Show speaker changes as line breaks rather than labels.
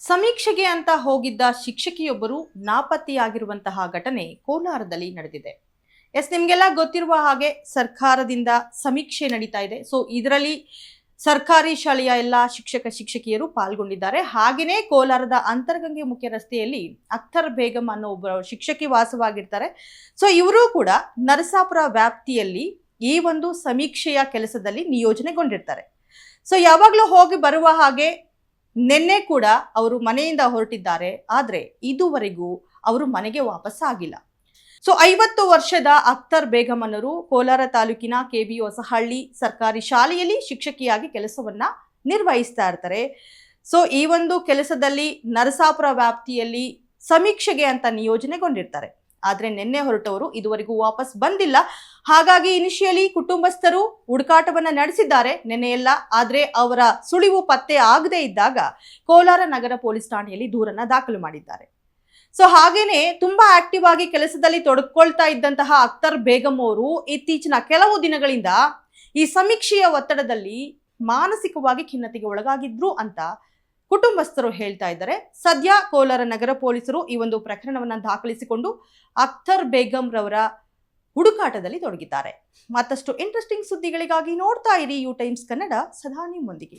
ಸಮೀಕ್ಷೆಗೆ ಅಂತ ಹೋಗಿದ್ದ ಶಿಕ್ಷಕಿಯೊಬ್ಬರು ನಾಪತ್ತೆಯಾಗಿರುವಂತಹ ಘಟನೆ ಕೋಲಾರದಲ್ಲಿ ನಡೆದಿದೆ. ಎಸ್, ನಿಮಗೆಲ್ಲ ಗೊತ್ತಿರುವ ಹಾಗೆ ಸರ್ಕಾರದಿಂದ ಸಮೀಕ್ಷೆ ನಡೀತಾ ಇದೆ. ಸೊ ಇದರಲ್ಲಿ ಸರ್ಕಾರಿ ಶಾಲೆಯ ಎಲ್ಲ ಶಿಕ್ಷಕ ಶಿಕ್ಷಕಿಯರು ಪಾಲ್ಗೊಂಡಿದ್ದಾರೆ. ಹಾಗೆಯೇ ಕೋಲಾರದ ಅಂತರಗಂಗೆ ಮುಖ್ಯ ರಸ್ತೆಯಲ್ಲಿ ಅಖ್ತರ್ ಬೇಗಂ ಅನ್ನೋ ಒಬ್ಬ ಶಿಕ್ಷಕಿ ವಾಸವಾಗಿರ್ತಾರೆ. ಸೊ ಇವರು ಕೂಡ ನರಸಾಪುರ ವ್ಯಾಪ್ತಿಯಲ್ಲಿ ಈ ಒಂದು ಸಮೀಕ್ಷೆಯ ಕೆಲಸದಲ್ಲಿ ನಿಯೋಜನೆಗೊಂಡಿರ್ತಾರೆ. ಸೊ ಯಾವಾಗಲೂ ಹೋಗಿ ಬರುವ ಹಾಗೆ ನಿನ್ನೆ ಕೂಡ ಅವರು ಮನೆಯಿಂದ ಹೊರಟಿದ್ದಾರೆ, ಆದರೆ ಇದುವರೆಗೂ ಅವರು ಮನೆಗೆ ವಾಪಸ್ ಆಗಿಲ್ಲ. ಸೊ, ಐವತ್ತು ವರ್ಷದ ಅಖ್ತರ್ ಬೇಗಮನರು ಕೋಲಾರ ತಾಲೂಕಿನ ಕೆ ಬಿ ಹೊಸಹಳ್ಳಿ ಸರ್ಕಾರಿ ಶಾಲೆಯಲ್ಲಿ ಶಿಕ್ಷಕಿಯಾಗಿ ಕೆಲಸವನ್ನ ನಿರ್ವಹಿಸ್ತಾ ಇರ್ತಾರೆ. ಸೊ, ಈ ಒಂದು ಕೆಲಸದಲ್ಲಿ ನರಸಾಪುರ ವ್ಯಾಪ್ತಿಯಲ್ಲಿ ಸಮೀಕ್ಷೆಗೆ ಅಂತ ನಿಯೋಜನೆಗೊಂಡಿರ್ತಾರೆ. ಆದ್ರೆ ನಿನ್ನೆ ಹೊರಟವರು ಇದುವರೆಗೂ ವಾಪಸ್ ಬಂದಿಲ್ಲ. ಹಾಗಾಗಿ ಇನಿಷಿಯಲಿ ಕುಟುಂಬಸ್ಥರು ಹುಡುಕಾಟವನ್ನ ನಡೆಸಿದ್ದಾರೆ. ನಿನ್ನೆ ಆದರೆ ಆದ್ರೆ ಅವರ ಸುಳಿವು ಪತ್ತೆ ಆಗದೇ ಇದ್ದಾಗ ಕೋಲಾರ ನಗರ ಪೊಲೀಸ್ ಠಾಣೆಯಲ್ಲಿ ದೂರನ್ನ ದಾಖಲು ಮಾಡಿದ್ದಾರೆ. ಸೊ ಹಾಗೇನೆ ತುಂಬಾ ಆಕ್ಟಿವ್ ಆಗಿ ಕೆಲಸದಲ್ಲಿ ತೊಡಕೊಳ್ತಾ ಇದ್ದಂತಹ ಅಖ್ತರ್ ಬೇಗಂ ಅವರು ಇತ್ತೀಚಿನ ಕೆಲವು ದಿನಗಳಿಂದ ಈ ಸಮೀಕ್ಷೆಯ ಒತ್ತಡದಲ್ಲಿ ಮಾನಸಿಕವಾಗಿ ಖಿನ್ನತೆಗೆ ಒಳಗಾಗಿದ್ರು ಅಂತ ಕುಟುಂಬಸ್ಥರು ಹೇಳ್ತಾ ಇದ್ದಾರೆ, ಸದ್ಯ ಕೋಲಾರ ನಗರ ಪೊಲೀಸರು ಈ ಒಂದು ಪ್ರಕರಣವನ್ನು ದಾಖಲಿಸಿಕೊಂಡು ಅಖ್ತರ್ ಬೇಗಂ ರವರ ಹುಡುಕಾಟದಲ್ಲಿ ತೊಡಗಿದ್ದಾರೆ. ಮತ್ತಷ್ಟು ಇಂಟ್ರೆಸ್ಟಿಂಗ್ ಸುದ್ದಿಗಳಿಗಾಗಿ ನೋಡ್ತಾ ಇರಿ ಯು ಟೈಮ್ಸ್ ಕನ್ನಡ ಸದಾ ನಿಮ್ಮೊಂದಿಗೆ